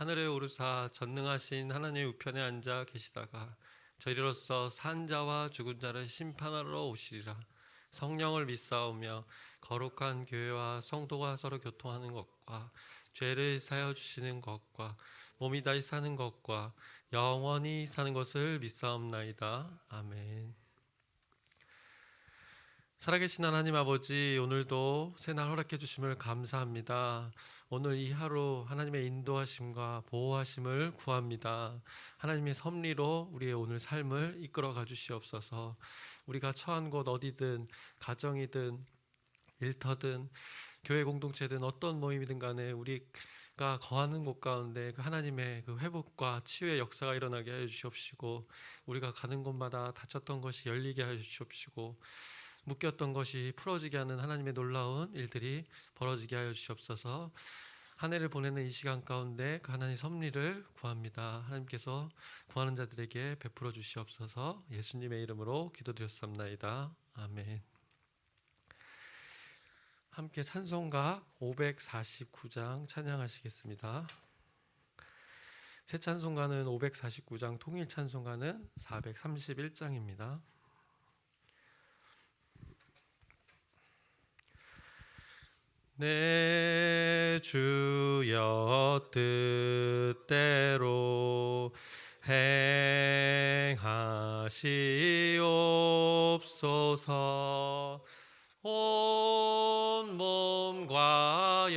하늘에 오르사 전능하신 하나님의 우편에 앉아 계시다가 저희로서 산 자와 죽은 자를 심판하러 오시리라 성령을 믿사오며 거룩한 교회와 성도가 서로 교통하는 것과 죄를 사여 주시는 것과 몸이 다시 사는 것과 영원히 사는 것을 믿사옵나이다 아멘. 살아계신 하나님 아버지 오늘도 새날 허락해 주심을 감사합니다. 오늘 이 하루 하나님의 인도하심과 보호하심을 구합니다. 하나님의 섭리로 우리의 오늘 삶을 이끌어 가 주시옵소서. 우리가 처한 곳 어디든 가정이든 일터든 교회 공동체든 어떤 모임이든 간에 우리가 거하는 곳 가운데 그 하나님의 그 회복과 치유의 역사가 일어나게 하여 주시옵시고 우리가 가는 곳마다 다쳤던 것이 열리게 하여 주시옵시고 묶였던 것이 풀어지게 하는 하나님의 놀라운 일들이 벌어지게 하여 주시옵소서. 한 해를 보내는 이 시간 가운데 그 하나님의 섭리를 구합니다. 하나님께서 구하는 자들에게 베풀어 주시옵소서. 예수님의 이름으로 기도드렸습니다. 아멘. 함께 찬송가 549장 찬양하시겠습니다. 새 찬송가는 549장, 통일 찬송가는 431장입니다. 내 주여 뜻대로 행하시옵소서. 온 몸과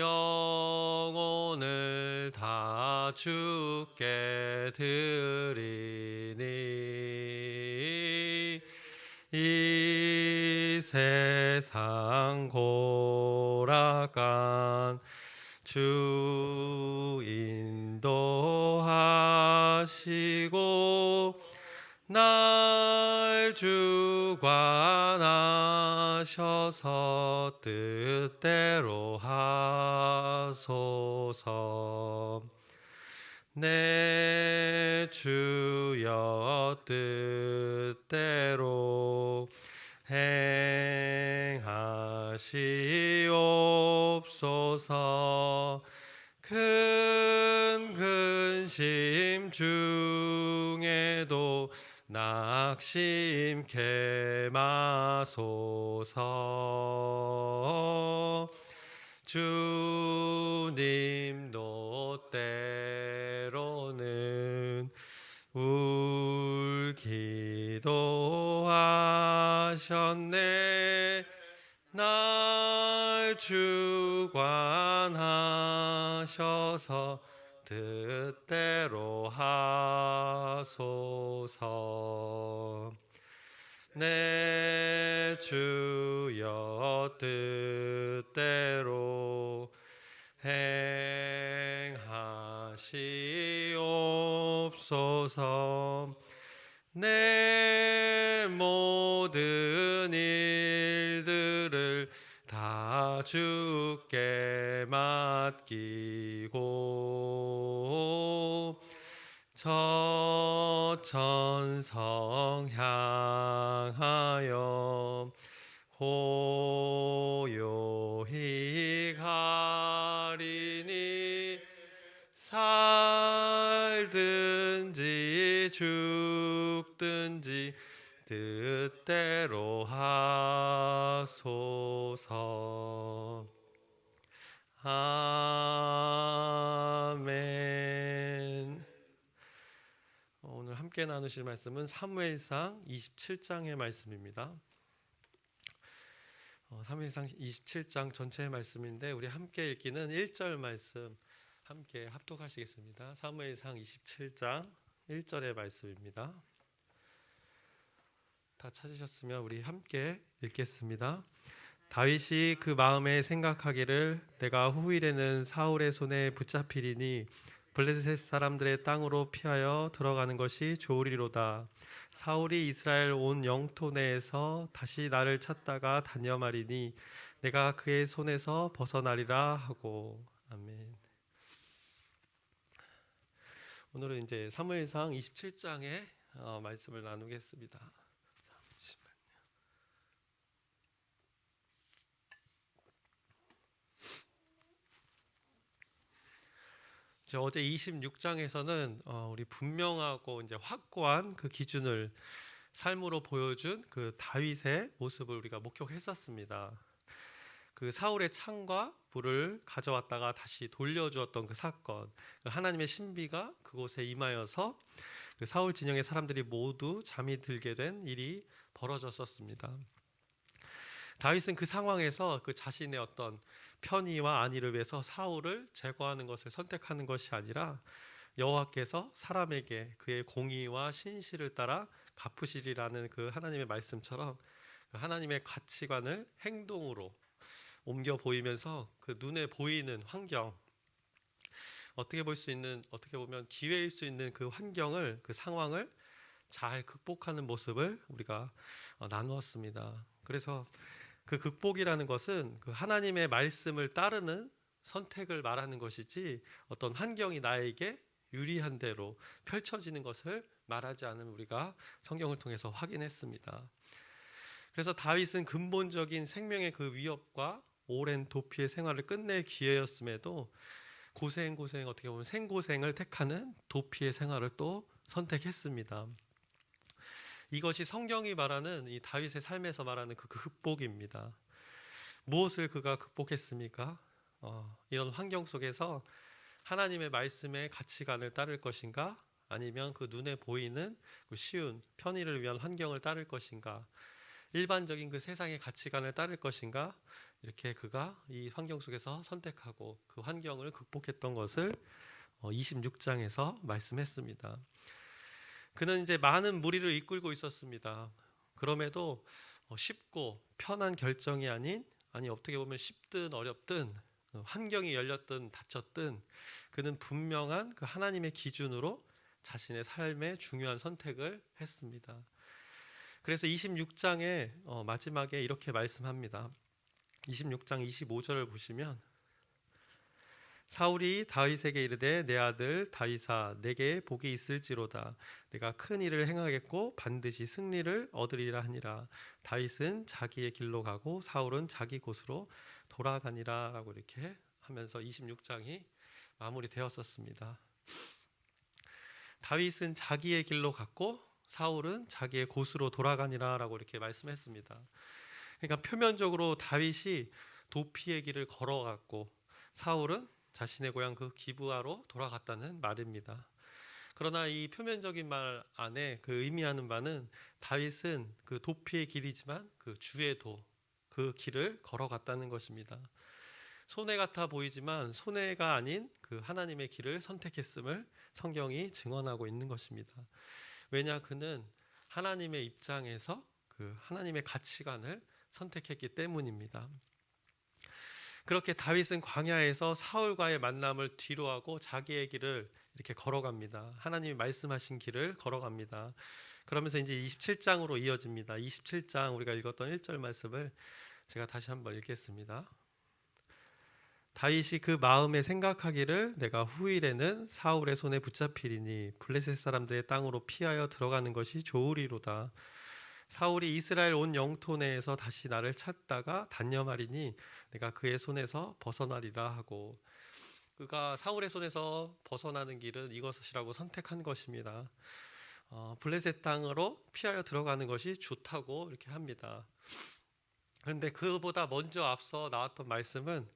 영혼을 다 주께 드리니. 이 세상 고락간 주 인도하시고 날 주관하셔서 뜻대로 하소서. 내 주여 뜻대로 행하시옵소서. 큰 근심 중에도 낙심케 마소서. 주님도 때로는 울기 도 하셨네. 날 주관하셔서 뜻대로 하소서. 내 주여 뜻대로 행하시옵소서 내 모든 일들을 다 주께 맡기고 저 천성 향하여 고 죽든지 뜻대로 하소서 아멘 오늘 함께 나누실 말씀은 사무엘상 27장의 말씀입니다. 어, 사무엘상 27장 전체의 말씀인데 우리 함께 읽기는 1절 말씀 함께 합독하시겠습니다. 사무엘상 27장 1절의 말씀입니다. 다 찾으셨으면 우리 함께 읽겠습니다. 다윗이 그 마음에 생각하기를 내가 후일에는 사울의 손에 붙잡히리니 블레셋 사람들의 땅으로 피하여 들어가는 것이 좋으리로다. 사울이 이스라엘 온 영토 내에서 다시 나를 찾다가 단념하리니 내가 그의 손에서 벗어나리라 하고 아멘. 오늘은 이제 사무엘상 27장의 어, 말씀을 나누겠습니다. 잠시만요. 이제 어제 26장에서는 어, 우리 분명하고 이제 확고한 그 기준을 삶으로 보여준 그 다윗의 모습을 우리가 목격했었습니다. 그 사울의 창과 불을 가져왔다가 다시 돌려주었던 그 사건, 그 하나님의 신비가 그곳에 임하여서 그 사울 진영의 사람들이 모두 잠이 들게 된 일이 벌어졌었습니다. 다윗은 그 상황에서 그 자신의 어떤 편의와 안위를 위해서 사울을 제거하는 것을 선택하는 것이 아니라 여호와께서 사람에게 그의 공의와 신실을 따라 갚으시리라는 그 하나님의 말씀처럼 그 하나님의 가치관을 행동으로 옮겨 보이면서 그 눈에 보이는 환경 어떻게 볼 수 있는 어떻게 보면 기회일 수 있는 그 환경을 그 상황을 잘 극복하는 모습을 우리가 어, 나누었습니다. 그래서 그 극복이라는 것은 그 하나님의 말씀을 따르는 선택을 말하는 것이지 어떤 환경이 나에게 유리한 대로 펼쳐지는 것을 말하지 않은 우리가 성경을 통해서 확인했습니다. 그래서 다윗은 근본적인 생명의 그 위협과 오랜 도피의 생활을 끝낼 기회였음에도 고생 고생 어떻게 보면 생고생을 택하는 도피의 생활을 또 선택했습니다. 이것이 성경이 말하는 이 다윗의 삶에서 말하는 그 극복입니다. 무엇을 그가 극복했습니까? 어, 이런 환경 속에서 하나님의 말씀의 가치관을 따를 것인가? 아니면 그 눈에 보이는 그 쉬운 편의를 위한 환경을 따를 것인가? 일반적인 그 세상의 가치관을 따를 것인가? 이렇게 그가 이 환경 속에서 선택하고 그 환경을 극복했던 것을 26장에서 말씀했습니다. 그는 이제 많은 무리를 이끌고 있었습니다. 그럼에도 어, 쉽고 편한 결정이 아닌 아니 어떻게 보면 쉽든 어렵든 어, 환경이 열렸든 닫혔든 그는 분명한 그 하나님의 기준으로 자신의 삶의 중요한 선택을 했습니다. 그래서 26장의 어, 마지막에 이렇게 말씀합니다. 26장 25절을 보시면 사울이 다윗에게 이르되 내 아들 다윗아 내게 복이 있을지로다 내가 큰 일을 행하겠고 반드시 승리를 얻으리라 하니라 다윗은 자기의 길로 가고 사울은 자기 곳으로 돌아가니라라고 이렇게 하면서 26장이 마무리되었었습니다. 다윗은 자기의 길로 갔고 사울은 자기의 곳으로 돌아가니라라고 이렇게 말씀했습니다. 그러니까 표면적으로 다윗이 도피의 길을 걸어갔고 사울은 자신의 고향 그 기부하로 돌아갔다는 말입니다. 그러나 이 표면적인 말 안에 그 의미하는 바는 다윗은 그 도피의 길이지만 그 주의 도, 그 길을 걸어갔다는 것입니다. 손해 같아 보이지만 손해가 아닌 그 하나님의 길을 선택했음을 성경이 증언하고 있는 것입니다. 왜냐 그는 하나님의 입장에서 그 하나님의 가치관을 선택했기 때문입니다. 그렇게 다윗은 광야에서 사울과의 만남을 뒤로하고 자기의 길을 이렇게 걸어갑니다. 하나님이 말씀하신 길을 걸어갑니다. 그러면서 이제 27장으로 이어집니다. 27장 우리가 읽었던 1절 말씀을 제가 다시 한번 읽겠습니다. 다윗이 그 마음에 생각하기를 내가 후일에는 사울의 손에 붙잡히리니 블레셋 사람들의 땅으로 피하여 들어가는 것이 좋으리로다. 사울이 이스라엘 온 영토 내에서 다시 나를 찾다가 단념하리니 내가 그의 손에서 벗어나리라 하고 그가 사울의 손에서 벗어나는 길은 이것이라고 선택한 것입니다. 어, 블레셋 땅으로 피하여 들어가는 것이 좋다고 이렇게 합니다. 그런데 그보다 먼저 앞서 나왔던 말씀은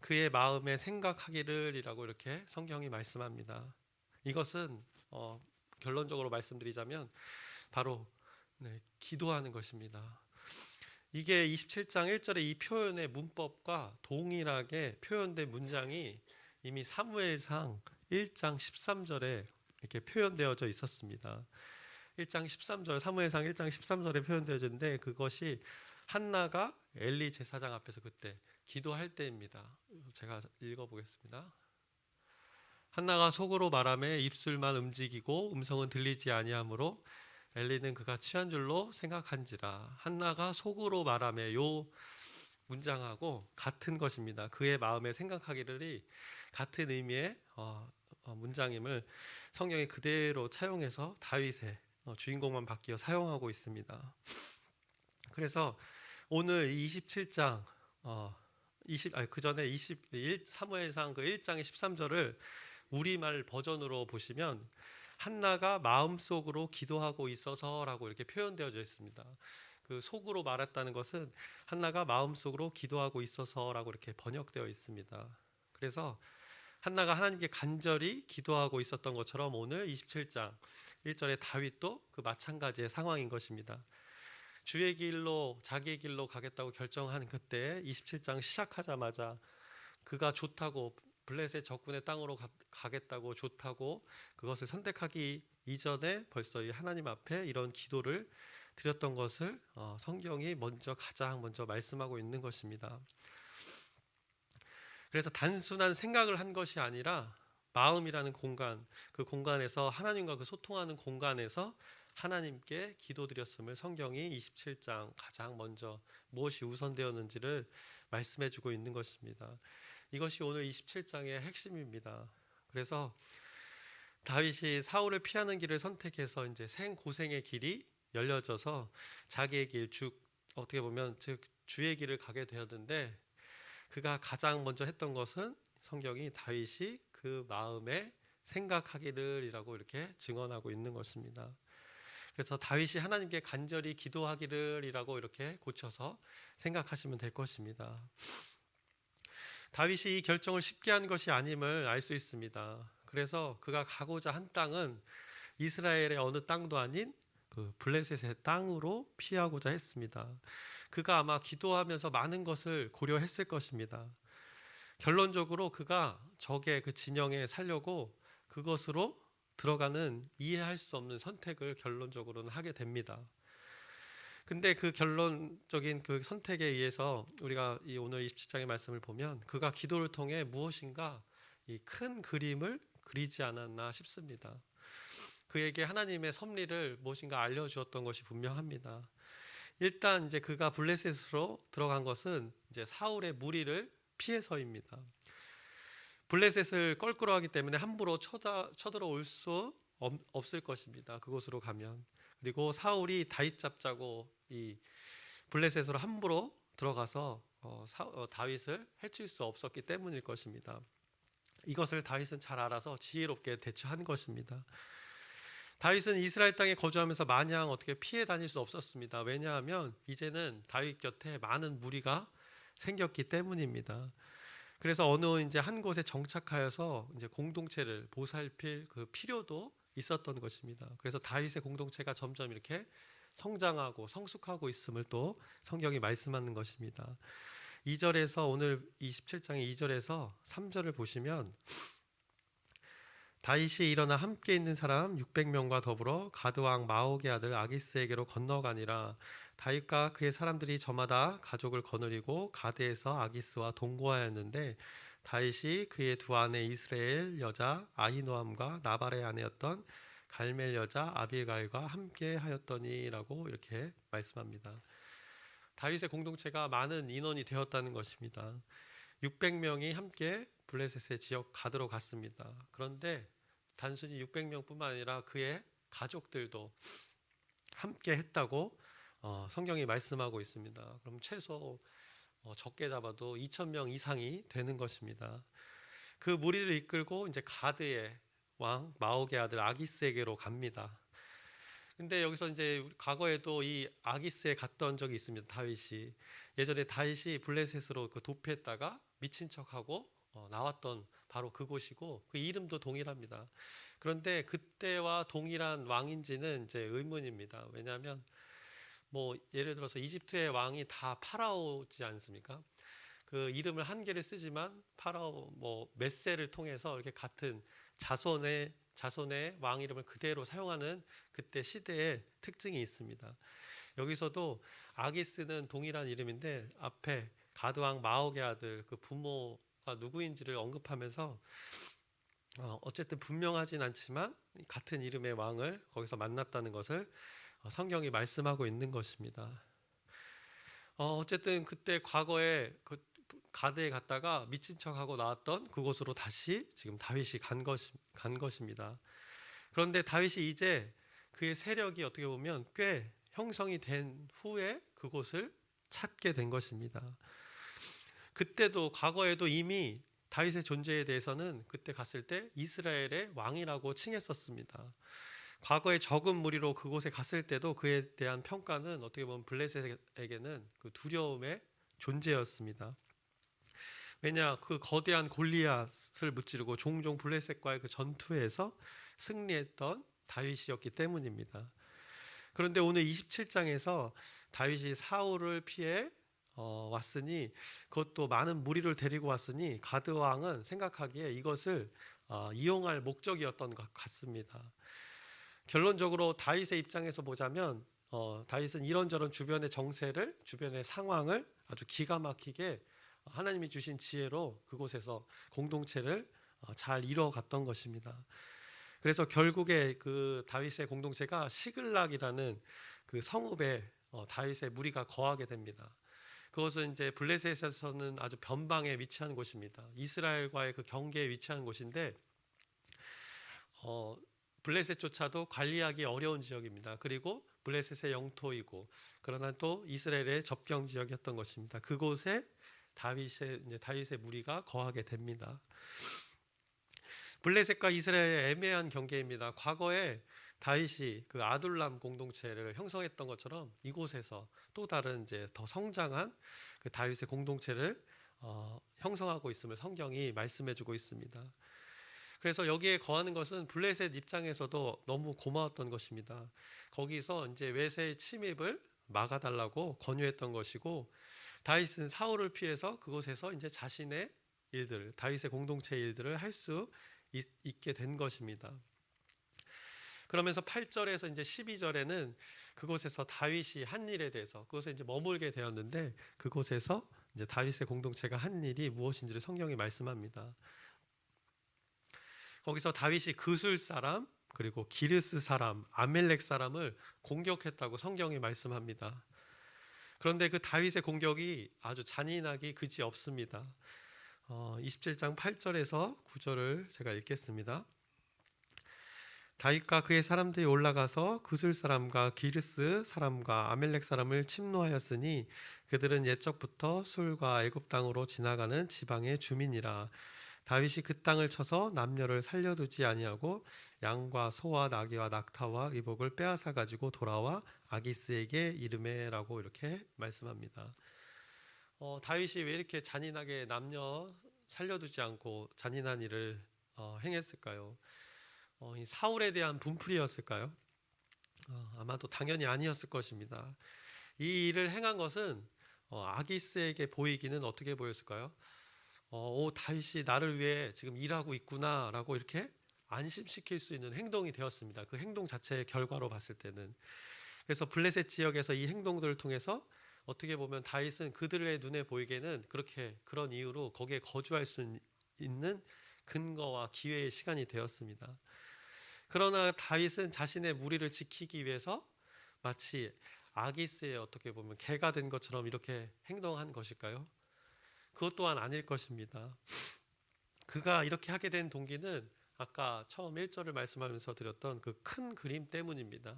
그의 마음에 생각하기를이라고 이렇게 성경이 말씀합니다. 이것은 어, 결론적으로 말씀드리자면 바로 네, 기도하는 것입니다. 이게 27장 1절의 이 표현의 문법과 동일하게 표현된 문장이 이미 사무엘상 1장 13절에 이렇게 표현되어져 있었습니다. 1장 13절 사무엘상 1장 13절에 표현되어져 있는데 그것이 한나가 엘리 제사장 앞에서 그때 기도할 때입니다. 제가 읽어 보겠습니다. 한나가 속으로 말하며 입술만 움직이고 음성은 들리지 아니하므로 엘리는 그가 취한 줄로 생각한지라 한나가 속으로 말하며 요 문장하고 같은 것입니다. 그의 마음에 생각하기를 같은 의미의 어, 어, 문장임을 성경이 그대로 차용해서 다윗의 어, 주인공만 바뀌어 사용하고 있습니다. 그래서 오늘 27장 어, 20 아니 그 전에 21 사무엘상 그 1장의 13절을 우리말 버전으로 보시면 한나가 마음속으로 기도하고 있어서라고 이렇게 표현되어져 있습니다. 그 속으로 말했다는 것은 한나가 마음속으로 기도하고 있어서라고 이렇게 번역되어 있습니다. 그래서 한나가 하나님께 간절히 기도하고 있었던 것처럼 오늘 27장 1절에 다윗도 그 마찬가지의 상황인 것입니다. 주의 길로 자기의 길로 가겠다고 결정한 그때 27장 시작하자마자 그가 좋다고 블레셋 적군의 땅으로 가, 겠다고 좋다고 그것을 선택하기 이전에 벌써 이 하나님 앞에 이런 기도를 드렸던 것을 어, 성경이 먼저 가장 먼저 말씀하고 있는 것입니다. 그래서 단순한 생각을 한 것이 아니라 마음이라는 공간, 그 공간에서 하나님과 그 소통하는 공간에서 하나님께 기도드렸음을 성경이 27장 가장 먼저 무엇이 우선되었는지를 말씀해 주고 있는 것입니다. 이것이 오늘 27장의 핵심입니다. 그래서 다윗이 사울을 피하는 길을 선택해서 이제 생 고생의 길이 열려져서 자기의 길, 즉 어떻게 보면 즉 주의 길을 가게 되었는데 그가 가장 먼저 했던 것은 성경이 다윗이 그 마음에 생각하기를이라고 이렇게 증언하고 있는 것입니다. 그래서 다윗이 하나님께 간절히 기도하기를이라고 이렇게 고쳐서 생각하시면 될 것입니다. 다윗이 이 결정을 쉽게 한 것이 아님을 알 수 있습니다. 그래서 그가 가고자 한 땅은 이스라엘의 어느 땅도 아닌 그 블레셋의 땅으로 피하고자 했습니다. 그가 아마 기도하면서 많은 것을 고려했을 것입니다. 결론적으로 그가 적의 그 진영에 살려고 그것으로 들어가는 이해할 수 없는 선택을 결론적으로는 하게 됩니다. 근데 그 결론적인 그 선택에 의해서 우리가 이 오늘 27장의 말씀을 보면 그가 기도를 통해 무엇인가 이 큰 그림을 그리지 않았나 싶습니다. 그에게 하나님의 섭리를 무엇인가 알려 주었던 것이 분명합니다. 일단 이제 그가 블레셋으로 들어간 것은 이제 사울의 무리를 피해서입니다. 블레셋을 껄끄러하기 때문에 함부로 쳐다, 쳐들어올 수 없, 없을 것입니다. 그곳으로 가면 그리고 사울이 다윗 잡자고 이 블레셋으로 함부로 들어가서 어, 사, 어, 다윗을 해칠 수 없었기 때문일 것입니다. 이것을 다윗은 잘 알아서 지혜롭게 대처한 것입니다. 다윗은 이스라엘 땅에 거주하면서 마냥 어떻게 피해 다닐 수 없었습니다. 왜냐하면 이제는 다윗 곁에 많은 무리가 생겼기 때문입니다. 그래서 어느 이제 한 곳에 정착하여서 이제 공동체를 보살필 그 필요도 있었던 것입니다. 그래서 다윗의 공동체가 점점 이렇게 성장하고 성숙하고 있음을 또 성경이 말씀하는 것입니다. 2절에서 오늘 27장의 2절에서 3절을 보시면 다윗이 일어나 함께 있는 사람 600명과 더불어 가드 왕 마옥의 아들 아기스에게로 건너가니라 다윗과 그의 사람들이 저마다 가족을 거느리고 가드에서 아기스와 동거하였는데 다윗이 그의 두 아내 이스라엘 여자 아히노함과 나발의 아내였던 갈멜 여자 아비갈과 함께 하였더니라고 이렇게 말씀합니다. 다윗의 공동체가 많은 인원이 되었다는 것입니다. 600명이 함께 블레셋의 지역 가드로 갔습니다. 그런데 단순히 600명뿐만 아니라 그의 가족들도 함께 했다고 어, 성경이 말씀하고 있습니다. 그럼 최소 어, 적게 잡아도 2천 명 이상이 되는 것입니다. 그 무리를 이끌고 이제 가드의 왕 마옥의 아들 아기스에게로 갑니다. 근데 여기서 이제 과거에도 이 아기스에 갔던 적이 있습니다. 다윗이 예전에 다윗이 블레셋으로 그 도피했다가 미친 척하고 어, 나왔던 바로 그곳이고 그 이름도 동일합니다. 그런데 그때와 동일한 왕인지는 이제 의문입니다. 왜냐하면 뭐 예를 들어서 이집트의 왕이 다 파라오지 않습니까? 그 이름을 한 개를 쓰지만 파라오 뭐 메세를 통해서 이렇게 같은 자손의 자손의 왕 이름을 그대로 사용하는 그때 시대의 특징이 있습니다. 여기서도 아기스는 동일한 이름인데 앞에 가드왕 마옥의 아들 그 부모가 누구인지를 언급하면서 어, 어쨌든 분명하진 않지만 같은 이름의 왕을 거기서 만났다는 것을 어, 성경이 말씀하고 있는 것입니다. 어, 어쨌든 그때 과거에 그 가드에 갔다가 미친 척하고 나왔던 그곳으로 다시 지금 다윗이 간, 것, 간 것입니다. 그런데 다윗이 이제 그의 세력이 어떻게 보면 꽤 형성이 된 후에 그곳을 찾게 된 것입니다. 그때도 과거에도 이미 다윗의 존재에 대해서는 그때 갔을 때 이스라엘의 왕이라고 칭했었습니다. 과거에 적은 무리로 그곳에 갔을 때도 그에 대한 평가는 어떻게 보면 블레셋에게는 그 두려움의 존재였습니다. 왜냐 그 거대한 골리앗을 무찌르고 종종 블레셋과의 그 전투에서 승리했던 다윗이었기 때문입니다. 그런데 오늘 27장에서 다윗이 사울을 피해 어, 왔으니 그것도 많은 무리를 데리고 왔으니 가드 왕은 생각하기에 이것을 어, 이용할 목적이었던 것 같습니다. 결론적으로 다윗의 입장에서 보자면 어, 다윗은 이런저런 주변의 정세를 주변의 상황을 아주 기가 막히게 하나님이 주신 지혜로 그곳에서 공동체를 어, 잘 이뤄갔던 것입니다. 그래서 결국에 그 다윗의 공동체가 시글락이라는 그 성읍에 어, 다윗의 무리가 거하게 됩니다. 그것은 이제 블레셋에서는 아주 변방에 위치한 곳입니다. 이스라엘과의 그 경계에 위치한 곳인데 어, 블레셋조차도 관리하기 어려운 지역입니다. 그리고 블레셋의 영토이고 그러나 또 이스라엘의 접경 지역이었던 것입니다. 그곳에 다윗의 이제 다윗의 무리가 거하게 됩니다. 블레셋과 이스라엘의 애매한 경계입니다. 과거에 다윗이 그 아둘람 공동체를 형성했던 것처럼 이곳에서 또 다른 이제 더 성장한 그 다윗의 공동체를 어, 형성하고 있음을 성경이 말씀해주고 있습니다. 그래서 여기에 거하는 것은 블레셋 입장에서도 너무 고마웠던 것입니다. 거기서 이제 외세의 침입을 막아달라고 권유했던 것이고 다윗은 사울을 피해서 그곳에서 이제 자신의 일들, 다윗의 공동체 일들을 할 수 있게 된 것입니다. 그러면서 8절에서 이제 12절에는 그곳에서 다윗이 한 일에 대해서 그곳에 이제 머물게 되었는데 그곳에서 이제 다윗의 공동체가 한 일이 무엇인지를 성경이 말씀합니다. 거기서 다윗이 그술 사람 그리고 기르스 사람 아멜렉 사람을 공격했다고 성경이 말씀합니다. 그런데 그 다윗의 공격이 아주 잔인하기 그지 없습니다. 어, 27장 8절에서 9절을 제가 읽겠습니다. 다윗과 그의 사람들이 올라가서 그술 사람과 기르스 사람과 아멜렉 사람을 침노하였으니 그들은 옛적부터 술과 애굽 땅으로 지나가는 지방의 주민이라 다윗이 그 땅을 쳐서 남녀를 살려두지 아니하고 양과 소와 나귀와 낙타와 의복을 빼앗아 가지고 돌아와 아기스에게 이름해라고 이렇게 말씀합니다. 어, 다윗이 왜 이렇게 잔인하게 남녀 살려두지 않고 잔인한 일을 어, 행했을까요? 어, 이 사울에 대한 분풀이였을까요? 어, 아마도 당연히 아니었을 것입니다. 이 일을 행한 것은 어, 아기스에게 보이기는 어떻게 보였을까요? 어, 오 다윗이 나를 위해 지금 일하고 있구나라고 이렇게 안심시킬 수 있는 행동이 되었습니다. 그 행동 자체의 결과로 봤을 때는 그래서 블레셋 지역에서 이 행동들을 통해서 어떻게 보면 다윗은 그들의 눈에 보이기에는 그렇게 그런 이유로 거기에 거주할 수 있는 근거와 기회의 시간이 되었습니다. 그러나 다윗은 자신의 무리를 지키기 위해서 마치 아기스의 어떻게 보면 개가 된 것처럼 이렇게 행동한 것일까요? 그것 또한 아닐 것입니다. 그가 이렇게 하게 된 동기는 아까 처음 1절을 말씀하면서 드렸던 그 큰 그림 때문입니다.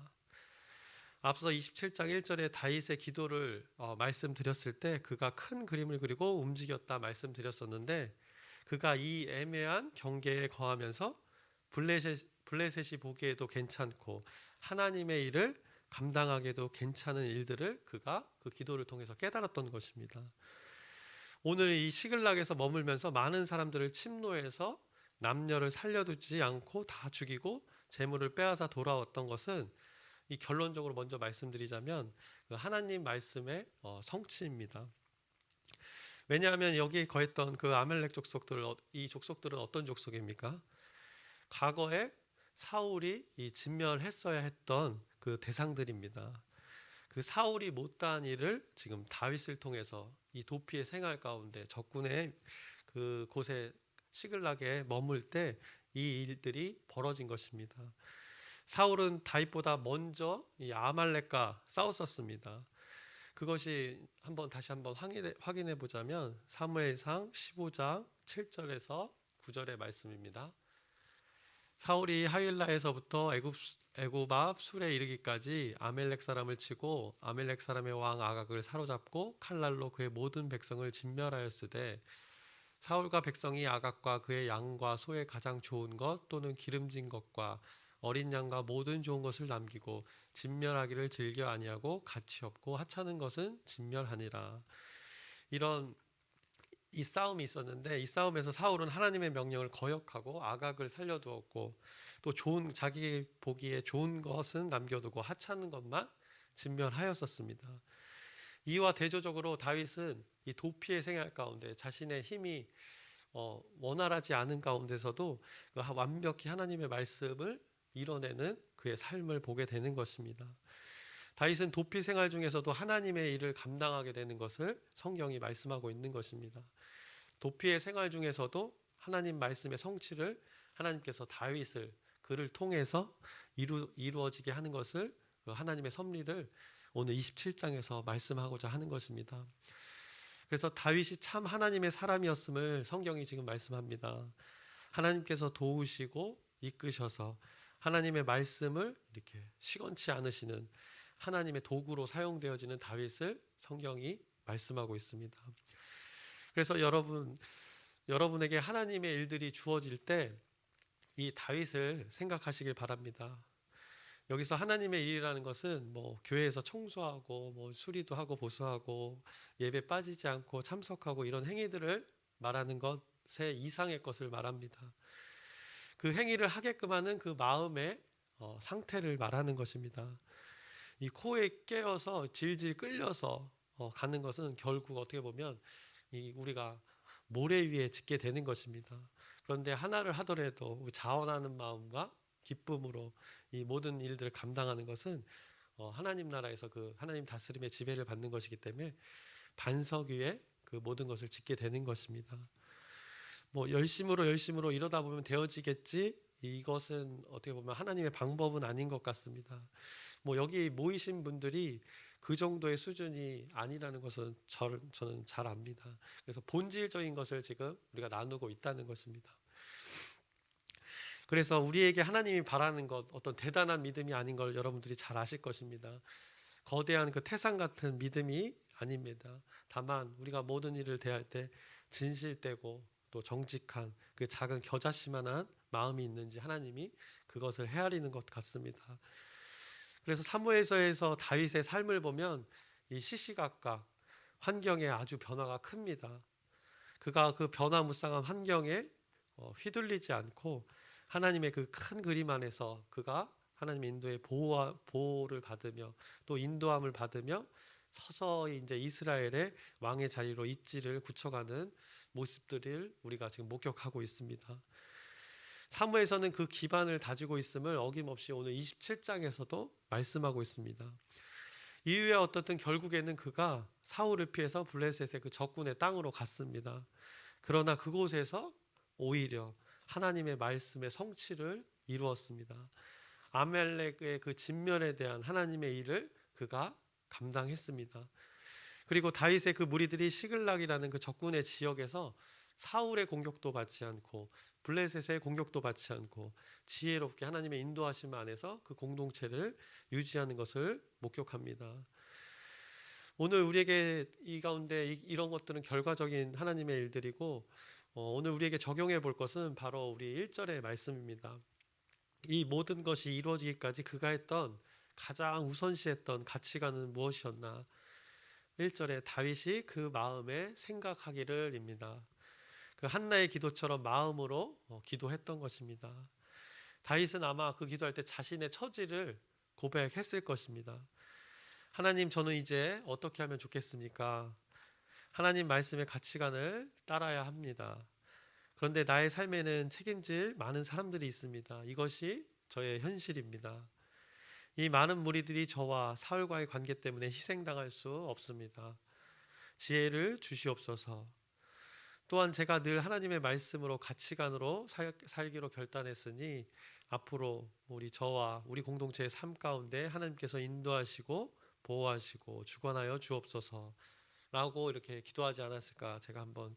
앞서 27장 1절에 다윗의 기도를 어, 말씀드렸을 때 그가 큰 그림을 그리고 움직였다 말씀드렸었는데 그가 이 애매한 경계에 거하면서 블레셋, 블레셋이 보기에도 괜찮고 하나님의 일을 감당하기도 괜찮은 일들을 그가 그 기도를 통해서 깨달았던 것입니다. 오늘 이 시글락에서 머물면서 많은 사람들을 침노해서 남녀를 살려두지 않고 다 죽이고 재물을 빼앗아 돌아왔던 것은 이 결론적으로 먼저 말씀드리자면 그 하나님 말씀의 어, 성취입니다. 왜냐하면 여기에 거했던 그 아멜렉 족속들 어, 이 족속들은 어떤 족속입니까? 과거에 사울이 이 진멸했어야 했던 그 대상들입니다. 그 사울이 못다한 일을 지금 다윗을 통해서 이 도피의 생활 가운데 적군의 그 곳에 시글락에 머물 때 이 일들이 벌어진 것입니다. 사울은 다윗보다 먼저 이 아말렉과 싸웠었습니다. 그것이 한번 다시 한번 확인해, 보자면 사무엘상 15장 7절에서 9절의 말씀입니다. 사울이 하윌라에서부터 앞 술에 이르기까지 아멜렉 사람을 치고 아멜렉 사람의 왕 아각을 사로잡고 칼날로 그의 모든 백성을 진멸하였으되 사울과 백성이 아각과 그의 양과 소의 가장 좋은 것 또는 기름진 것과 어린 양과 모든 좋은 것을 남기고 진멸하기를 즐겨 아니하고 가치 없고 하찮은 것은 진멸하니라. 이런 이 싸움이 있었는데 이 싸움에서 사울은 하나님의 명령을 거역하고 아각을 살려두었고 또 좋은 자기 보기에 좋은 것은 남겨두고 하찮은 것만 진멸하였었습니다. 이와 대조적으로 다윗은 이 도피의 생활 가운데 자신의 힘이 어, 원활하지 않은 가운데서도 그 완벽히 하나님의 말씀을 이뤄내는 그의 삶을 보게 되는 것입니다. 다윗은 도피 생활 중에서도 하나님의 일을 감당하게 되는 것을 성경이 말씀하고 있는 것입니다. 도피의 생활 중에서도 하나님 말씀의 성취를 하나님께서 다윗을 그를 통해서 이루, 이루어지게 하는 것을 그 하나님의 섭리를 오늘 27장에서 말씀하고자 하는 것입니다. 그래서 다윗이 참 하나님의 사람이었음을 성경이 지금 말씀합니다. 하나님께서 도우시고 이끄셔서 하나님의 말씀을 이렇게 시건치 않으시는 하나님의 도구로 사용되어지는 다윗을 성경이 말씀하고 있습니다. 그래서 여러분 여러분에게 하나님의 일들이 주어질 때 이 다윗을 생각하시길 바랍니다. 여기서 하나님의 일이라는 것은 뭐 교회에서 청소하고 뭐 수리도 하고 보수하고 예배 빠지지 않고 참석하고 이런 행위들을 말하는 것의 이상의 것을 말합니다. 그 행위를 하게끔 하는 그 마음의 어, 상태를 말하는 것입니다. 이 코에 깨어서 질질 끌려서 어, 가는 것은 결국 어떻게 보면 이 우리가 모래 위에 짓게 되는 것입니다. 그런데 하나를 하더라도 자원하는 마음과 기쁨으로 이 모든 일들을 감당하는 것은 어, 하나님 나라에서 그 하나님 다스림의 지배를 받는 것이기 때문에 반석 위에 그 모든 것을 짓게 되는 것입니다. 뭐 열심으로 열심으로 이러다 보면 되어지겠지 이것은 어떻게 보면 하나님의 방법은 아닌 것 같습니다. 뭐 여기 모이신 분들이 그 정도의 수준이 아니라는 것은 저, 저는 잘 압니다. 그래서 본질적인 것을 지금 우리가 나누고 있다는 것입니다. 그래서 우리에게 하나님이 바라는 것 어떤 대단한 믿음이 아닌 걸 여러분들이 잘 아실 것입니다. 거대한 그 태산 같은 믿음이 아닙니다. 다만 우리가 모든 일을 대할 때 진실되고 또 정직한 그 작은 겨자씨만한 마음이 있는지 하나님이 그것을 헤아리는 것 같습니다. 그래서 사무엘서에서 다윗의 삶을 보면 이 시시각각 환경에 아주 변화가 큽니다. 그가 그 변화무쌍한 환경에 어, 휘둘리지 않고 하나님의 그 큰 그림 안에서 그가 하나님의 인도의 보호 보호를 받으며 또 인도함을 받으며 서서히 이제 이스라엘의 왕의 자리로 입지를 굳혀가는 모습들을 우리가 지금 목격하고 있습니다. 사무에서는 그 기반을 다지고 있음을 어김없이 오늘 27장에서도 말씀하고 있습니다. 이후에 어떻든 결국에는 그가 사울을 피해서 블레셋의 그 적군의 땅으로 갔습니다. 그러나 그곳에서 오히려 하나님의 말씀의 성취를 이루었습니다. 아멜렉의 그 진면에 대한 하나님의 일을 그가 감당했습니다. 그리고 다윗의 그 무리들이 시글락이라는 그 적군의 지역에서 사울의 공격도 받지 않고 블레셋의 공격도 받지 않고 지혜롭게 하나님의 인도하심 안에서 그 공동체를 유지하는 것을 목격합니다. 오늘 우리에게 이 가운데 이 런 것들은 결과적인 하나님의 일들이고 어, 오늘 우리에게 적용해 볼 것은 바로 우리 1절의 말씀입니다. 이 모든 것이 이루어지기까지 그가 했던 가장 우선시했던 가치관은 무엇이었나? 1절에 다윗이 그 마음에 생각하기를입니다. 그 한나의 기도처럼 마음으로 어, 기도했던 것입니다. 다윗은 아마 그 기도할 때 자신의 처지를 고백했을 것입니다. 하나님, 저는 이제 어떻게 하면 좋겠습니까? 하나님 말씀의 가치관을 따라야 합니다. 그런데 나의 삶에는 책임질 많은 사람들이 있습니다. 이것이 저의 현실입니다. 이 많은 무리들이 저와 사울과의 관계 때문에 희생당할 수 없습니다. 지혜를 주시옵소서. 또한 제가 늘 하나님의 말씀으로 가치관으로 살, 살기로 결단했으니 앞으로 우리 저와 우리 공동체의 삶 가운데 하나님께서 인도하시고 보호하시고 주관하여 주옵소서라고 이렇게 기도하지 않았을까 제가 한번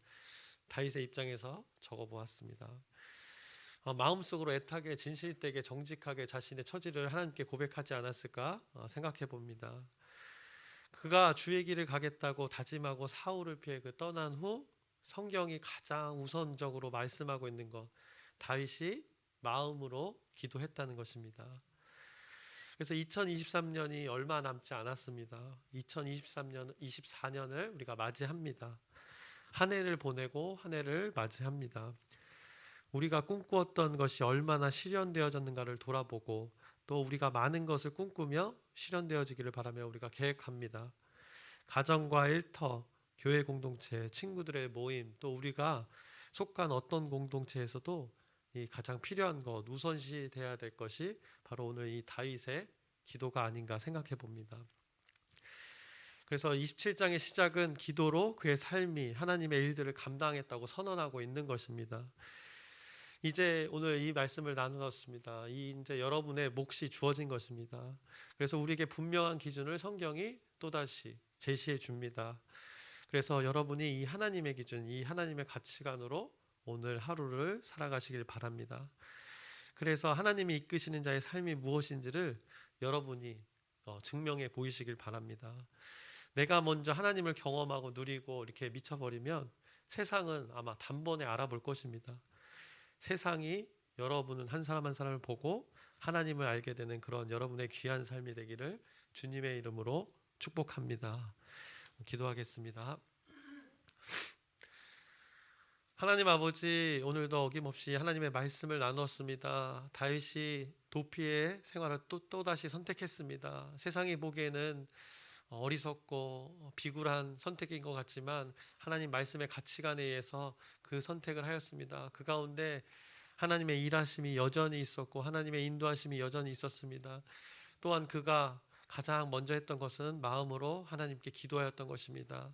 다윗의 입장에서 적어 보았습니다. 어, 마음속으로 애타게 진실되게 정직하게 자신의 처지를 하나님께 고백하지 않았을까 어, 생각해 봅니다. 그가 주의 길을 가겠다고 다짐하고 사울을 피해 그 떠난 후 성경이 가장 우선적으로 말씀하고 있는 것 다윗이 마음으로 기도했다는 것입니다. 그래서 2023년이 얼마 남지 않았습니다. 2023년 24년을 우리가 맞이합니다. 한 해를 보내고 한 해를 맞이합니다. 우리가 꿈꾸었던 것이 얼마나 실현되어졌는가를 돌아보고 또 우리가 많은 것을 꿈꾸며 실현되어지기를 바라며 우리가 계획합니다. 가정과 일터, 교회 공동체, 친구들의 모임, 또 우리가 속한 어떤 공동체에서도 이 가장 필요한 것, 우선시 돼야 될 것이 바로 오늘 이 다윗의 기도가 아닌가 생각해 봅니다. 그래서 27장의 시작은 기도로 그의 삶이 하나님의 일들을 감당했다고 선언하고 있는 것입니다. 이제 오늘 이 말씀을 나누었습니다. 이 이제 여러분의 몫이 주어진 것입니다. 그래서 우리에게 분명한 기준을 성경이 또다시 제시해 줍니다. 그래서 여러분이 이 하나님의 기준, 이 하나님의 가치관으로 오늘 하루를 살아가시길 바랍니다. 그래서 하나님이 이끄시는 자의 삶이 무엇인지를 여러분이 어, 증명해 보이시길 바랍니다. 내가 먼저 하나님을 경험하고 누리고 이렇게 미쳐버리면 세상은 아마 단번에 알아볼 것입니다. 세상이 여러분은 한 사람 한 사람을 보고 하나님을 알게 되는 그런 여러분의 귀한 삶이 되기를 주님의 이름으로 축복합니다. 기도하겠습니다. 하나님 아버지 오늘도 어김없이 하나님의 말씀을 나눴습니다. 다윗이 도피의 생활을 또 또 다시 선택했습니다. 세상이 보기에는 어리석고 비굴한 선택인 것 같지만 하나님 말씀의 가치관에 의해서 그 선택을 하였습니다. 그 가운데 하나님의 일하심이 여전히 있었고 하나님의 인도하심이 여전히 있었습니다. 또한 그가 가장 먼저 했던 것은 마음으로 하나님께 기도하였던 것입니다.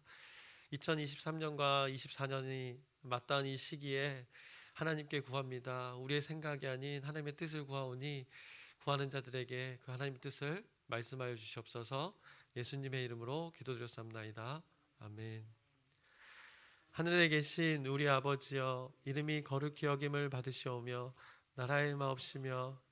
2023년과 24년이 맞닿은 이 시기에 하나님께 구합니다. 우리의 생각이 아닌 하나님의 뜻을 구하오니 구하는 자들에게 그 하나님의 뜻을 말씀하여 주시옵소서. 예수님의 이름으로 기도드렸습나이다. 아멘. 하늘에 계신 우리 아버지여 이름이 거룩히 여김을 받으시오며 나라의 마옵시며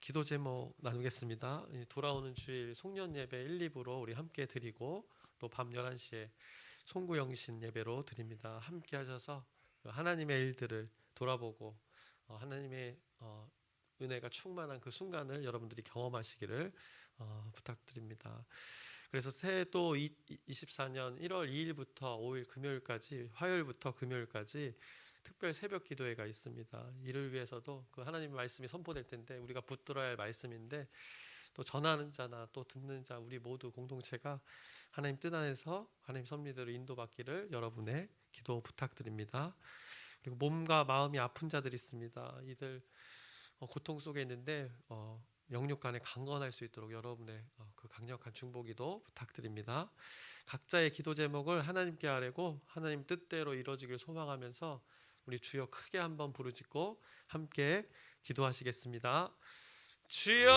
기도 제목 나누겠습니다. 돌아오는 주일 송년 예배 1, 2부로 우리 함께 드리고 또 밤 11시에 송구 영신 예배로 드립니다. 함께 하셔서 하나님의 일들을 돌아보고 어, 하나님의 어, 은혜가 충만한 그 순간을 여러분들이 경험하시기를 어, 부탁드립니다. 그래서 새해 또 24년 1월 2일부터 5일 금요일까지 화요일부터 금요일까지 특별 새벽 기도회가 있습니다. 이를 위해서도 그 하나님의 말씀이 선포될 텐데 우리가 붙들어야 할 말씀인데 또 전하는 자나 또 듣는 자 우리 모두 공동체가 하나님 뜻 안에서 하나님 섭리대로 인도받기를 여러분의 기도 부탁드립니다. 그리고 몸과 마음이 아픈 자들이 있습니다. 이들 어, 고통 속에 있는데 어, 영육 간에 강건할 수 있도록 여러분의 어, 그 강력한 중보기도 부탁드립니다. 각자의 기도 제목을 하나님께 아뢰고 하나님 뜻대로 이루어지길 소망하면서 우리 주여 크게 한번 부르짖고 함께 기도하시겠습니다. 주여